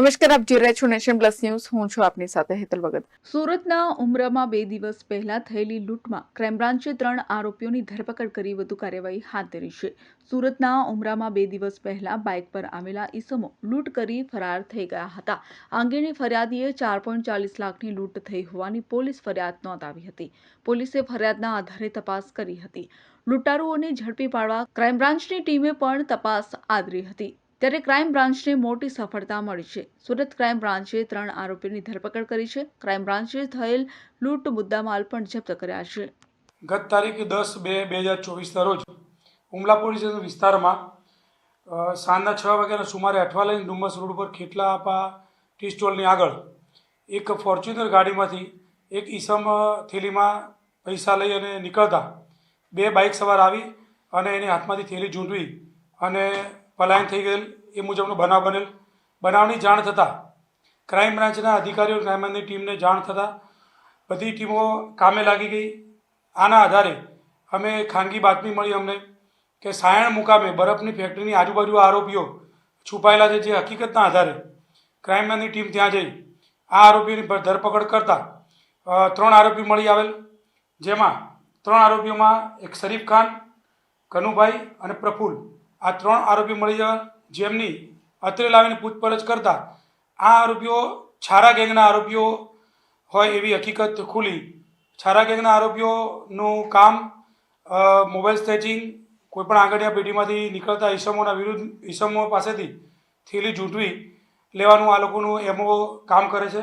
નમસ્કાર, આપ જોઈ રહ્યા છો નેશન પ્લસ ન્યૂઝ. હું છું આપની સાથે હેતલ ભગત. સુરતના ઉમરામાં બે દિવસ પહેલા થયેલી લૂંટમાં ક્રાઇમ બ્રાન્ચે ત્રણ આરોપીઓની ધરપકડ કરી વધુ કાર્યવાહી હાથ ધરી છે. સુરતના ઉમરામાં બે દિવસ પહેલા બાઇક પર આવેલા ઈસમો લૂંટ કરી ફરાર થઈ ગયા હતા. અંગેની ફરિયાદીએ ચાર પોઈન્ટ ચાલીસ લાખની લૂંટ થઈ હોવાની પોલીસ ફરિયાદ નોંધાવી હતી. પોલીસે ફરિયાદના આધારે તપાસ કરી હતી. લૂંટારુઓને ઝડપી પાડવા ક્રાઇમ બ્રાન્ચની ટીમે પણ તપાસ આદરી હતી. ત્યારે ક્રાઇમ બ્રાન્ચને મોટી સફળતા મળી છે. સુરત ક્રાઇમ બ્રાન્ચે ત્રણ આરોપીની ધરપકડ કરી છે. ક્રાઇમ બ્રાન્ચે થયેલ લૂંટ મુદ્દામાલ પણ જપ્ત કર્યા છે. ગત તારીખ દસ બે બે હજાર ચોવીસના રોજ ઉમલા પોલીસ વિસ્તારમાં સાંજના છ વાગ્યાના સુમારે અઠવાલાઈન ડુમસ રોડ પર ખેટલા આપા ટી સ્ટોલની આગળ એક ફોર્ચ્યુનર ગાડીમાંથી એક ઈસમ થેલીમાં પૈસા લઈ અને નીકળતા બે બાઇક સવાર આવી અને એની હાથમાંથી થેલી ઝૂંટવી અને પલાયન થઈ ગયેલ, એ મુજબનો બનાવ બનેલ. બનાવની જાણ થતાં ક્રાઇમ બ્રાન્ચના અધિકારીઓ ક્રાઇમ ટીમને જાણ થતાં બધી ટીમો કામે લાગી ગઈ. આના આધારે અમે ખાનગી બાતમી મળી અમને કે સાયણ મુકામે બરફની ફેક્ટરીની આજુબાજુ આરોપીઓ છુપાયેલા છે જે હકીકતના આધારે ક્રાઇમ બ્રાન્ચની ટીમ ત્યાં જઈ આ આરોપીઓની ધરપકડ કરતાં ત્રણ આરોપી મળી આવેલ, જેમાં ત્રણ આરોપીઓમાં એક શરીફ ખાન, કનુભાઈ અને પ્રફુલ્લ આ ત્રણ આરોપી મળી જવા જેમની અત્રે લાવીને પૂછપરછ કરતા આ આરોપીઓ છારા ગેંગના આરોપીઓ હોય એવી હકીકત ખુલી. છારા ગેંગના આરોપીઓનું કામ મોબાઈલ સ્ટેચિંગ કોઈપણ આંગળીયા પેઢીમાંથી નીકળતા ઈસમોના વિરુદ્ધ ઈસમો પાસેથી થેલી ઝૂંટવી લેવાનું આ લોકોનું એમઓ કામ કરે છે.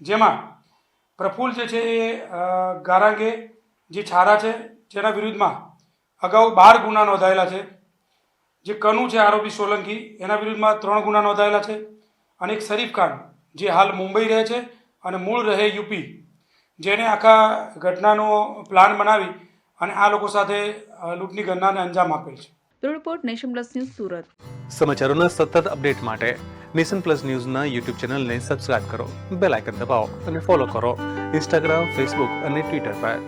જેમાં પ્રફુલ્લ જે છે એ ગારાંગે જે છારા છે, જેના વિરુદ્ધમાં અગાઉ બાર ગુના નોંધાયેલા છે. જે કનુ છે આરોપી સોલંકી એના વિરુદ્ધમાં ત્રણ ગુના નોંધાયેલા છે અને એક શરીફ ખાન જે હાલ મુંબઈ રહે છે અને મૂળ રહે યુપી. જેને આખા ઘટનાનો પ્લાન બનાવી અને આ લોકો સાથે લૂંટની ઘટનાને અંજામ આપેલ છે. Bureau report Nation Plus News Surat. સમાચારોના સતત અપડેટ માટે નેશન પ્લસ ન્યૂઝના યુટ્યુબ ચેનલને સબસ્ક્રાઇબ કરો બેલ આઇકન દબાવો અને ફોલો કરો ઇન્સ્ટાગ્રામ ફેસબુક અને ટ્વિટર પર.